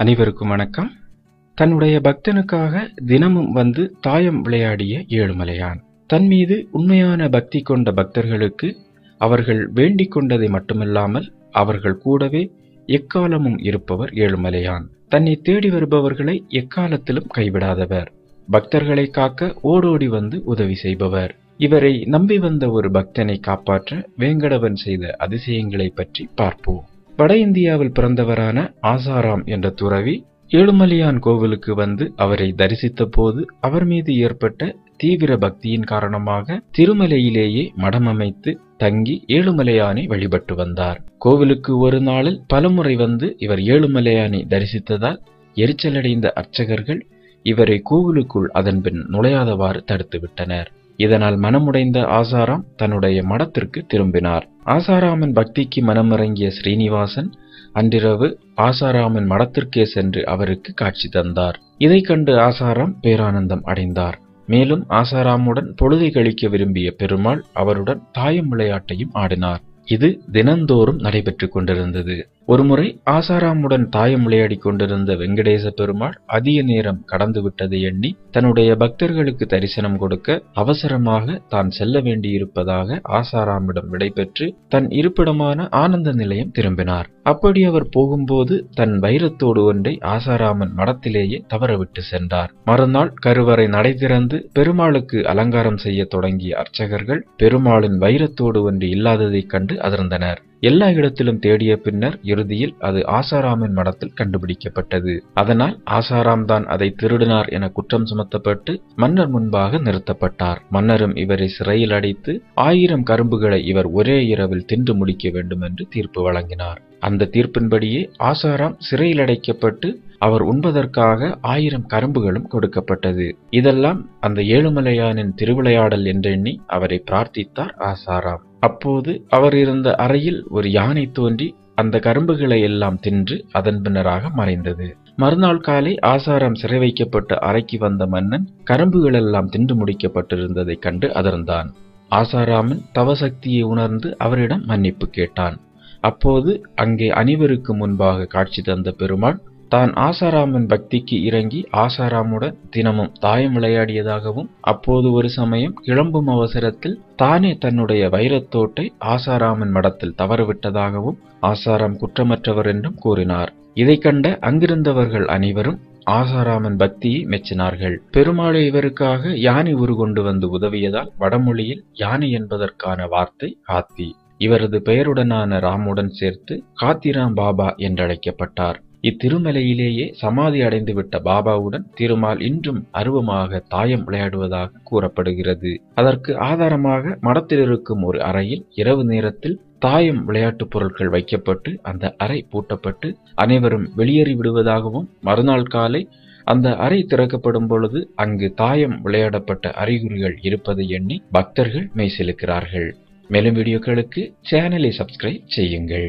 அனைவருக்கும் வணக்கம். தன்னுடைய பக்தனுக்காக தினமும் வந்து தாயம் விளையாடிய ஏழுமலையான். தன் மீது உண்மையான பக்தி கொண்ட பக்தர்களுக்கு அவர்கள் வேண்டிக் கொண்டதை மட்டுமில்லாமல் அவர்கள் கூடவே எக்காலமும் இருப்பவர் ஏழுமலையான். தன்னை தேடி வருபவர்களை எக்காலத்திலும் கைவிடாதவர். பக்தர்களை காக்க ஓடோடி வந்து உதவி செய்பவர். இவரை நம்பி வந்த ஒரு பக்தனை காப்பாற்ற வேங்கடவன் செய்த அதிசயங்களை பற்றி பார்ப்போம். வட இந்தியாவில் பிறந்தவரான ஆசாராம் என்ற துறவி ஏழுமலையான் கோவிலுக்கு வந்து அவரை தரிசித்த போது அவர் மீது ஏற்பட்ட தீவிர பக்தியின் காரணமாக திருமலையிலேயே மடம் அமைத்து தங்கி ஏழுமலையானை வழிபட்டு வந்தார். கோவிலுக்கு ஒரு நாளில் பலமுறை வந்து இவர் ஏழுமலையானை தரிசித்ததால் எரிச்சலடைந்த அர்ச்சகர்கள் இவரை கோவிலுக்குள் அதன்பின் நுழையாதவாறு தடுத்துவிட்டனர் இதனால் மனமுடைந்த ஆசாராம் தன்னுடைய மடத்திற்கு திரும்பினார். ஆசாராமன் பக்திக்கு மனமிறங்கிய ஸ்ரீனிவாசன் அன்றிரவு ஆசாராமன் மடத்திற்கே சென்று அவருக்கு காட்சி தந்தார். இதை கண்டு ஆசாராம் பேரானந்தம் அடைந்தார். மேலும் ஆசாராமுடன் பொழுதை கழிக்க விரும்பிய பெருமாள் அவருடன் தாயம் விளையாட்டையும் ஆடினார். இது தினந்தோறும் நடைபெற்றுக் கொண்டிருந்தது. ஒருமுறை ஆசாராமுடன் தாயம் விளையாடிக் கொண்டிருந்த வெங்கடேச பெருமாள் அதிக நேரம் கடந்து விட்டதை எண்ணி தன்னுடைய பக்தர்களுக்கு தரிசனம் கொடுக்க அவசரமாக தான் செல்ல வேண்டியிருப்பதாக ஆசாராமிடம் விடைபெற்று தன் இருப்பிடமான ஆனந்த நிலையம் திரும்பினார். அப்படி அவர் போகும்போது தன் வைரத்தோடு ஒன்றை ஆசாராமன் மடத்திலேயே தவறவிட்டு சென்றார். மறுநாள் கருவறை நடை திறந்து பெருமாளுக்கு அலங்காரம் செய்ய தொடங்கிய அர்ச்சகர்கள் பெருமாளின் வைரத்தோடு ஒன்று இல்லாததைக் கண்டு அதிர்ந்தனர். எல்லா இடத்திலும் தேடிய பின்னர் இறுதியில் அது ஆசாராமின் மடத்தில் கண்டுபிடிக்கப்பட்டது. அதனால் ஆசாராம் தான் அதை திருடினார் என குற்றம் சுமத்தப்பட்டு மன்னர் முன்பாக நிறுத்தப்பட்டார். மன்னரும் இவரை சிறையில் அடைத்து ஆயிரம் கரும்புகளை இவர் ஒரே இரவில் தின்று முடிக்க வேண்டும் என்று தீர்ப்பு வழங்கினார். அந்த தீர்ப்பின்படியே ஆசாராம் சிறையில் அடைக்கப்பட்டு அவர் உண்பதற்காக ஆயிரம் கரும்புகளும் கொடுக்கப்பட்டது. இதெல்லாம் அந்த ஏழுமலையானின் திருவிளையாடல் என்றெண்ணி அவரை பிரார்த்தித்தார் ஆசாராம். அப்போது அவர் இருந்த அறையில் ஒரு யானை தோன்றி அந்த கரும்புகளை எல்லாம் தின்று அதன் பின்னராக மறைந்தது. மறுநாள் காலை ஆசாரம் சிறை வைக்கப்பட்ட அறைக்கு வந்த மன்னன் கரும்புகளெல்லாம் தின்று முடிக்கப்பட்டிருந்ததைக் கண்டு அதிர்ந்தான். ஆசாராமன் தவசக்தியை உணர்ந்து அவரிடம் மன்னிப்பு கேட்டான். அப்போது அங்கே அனைவருக்கு முன்பாக காட்சி தந்த பெருமாள் தான் ஆசாராமன் பக்திக்கு இறங்கி ஆசாராமுடன் தினமும் தாயம் விளையாடியதாகவும் அப்போது ஒரு சமயம் கிளம்பும் அவசரத்தில் தானே தன்னுடைய வைரத்தோட்டை ஆசாராமன் மடத்தில் தவறவிட்டதாகவும் ஆசாராம் குற்றமற்றவர் என்றும் கூறினார். இதை கண்ட அங்கிருந்தவர்கள் அனைவரும் ஆசாராமன் பக்தியை மெச்சினார்கள். பெருமாளை இவருக்காக யானை உருகொண்டு வந்து உதவியதால் வடமொழியில் யானை என்பதற்கான வார்த்தை ஹாத்தி இவரது பெயருடனான ராமுடன் சேர்த்து காத்திராம் பாபா என்றழைக்கப்பட்டார். இத்திருமலையிலேயே சமாதி அடைந்துவிட்ட பாபாவுடன் திருமால் இன்றும் அருவமாக தாயம் விளையாடுவதாக கூறப்படுகிறது. அதற்கு ஆதாரமாக மடத்தில் இருக்கும் ஒரு அறையில் இரவு நேரத்தில் தாயம் விளையாட்டுப் பொருட்கள் வைக்கப்பட்டு அந்த அறை பூட்டப்பட்டு அனைவரும் வெளியேறி விடுவதாகவும் மறுநாள் காலை அந்த அறை திறக்கப்படும் பொழுது அங்கு தாயம் விளையாடப்பட்ட அறிகுறிகள் இருப்பதை எண்ணி பக்தர்கள் மெய்சிலுக்கிறார்கள் மேலும் வீடியோக்களுக்கு சேனலை சப்ஸ்கிரைப் செய்யுங்கள்.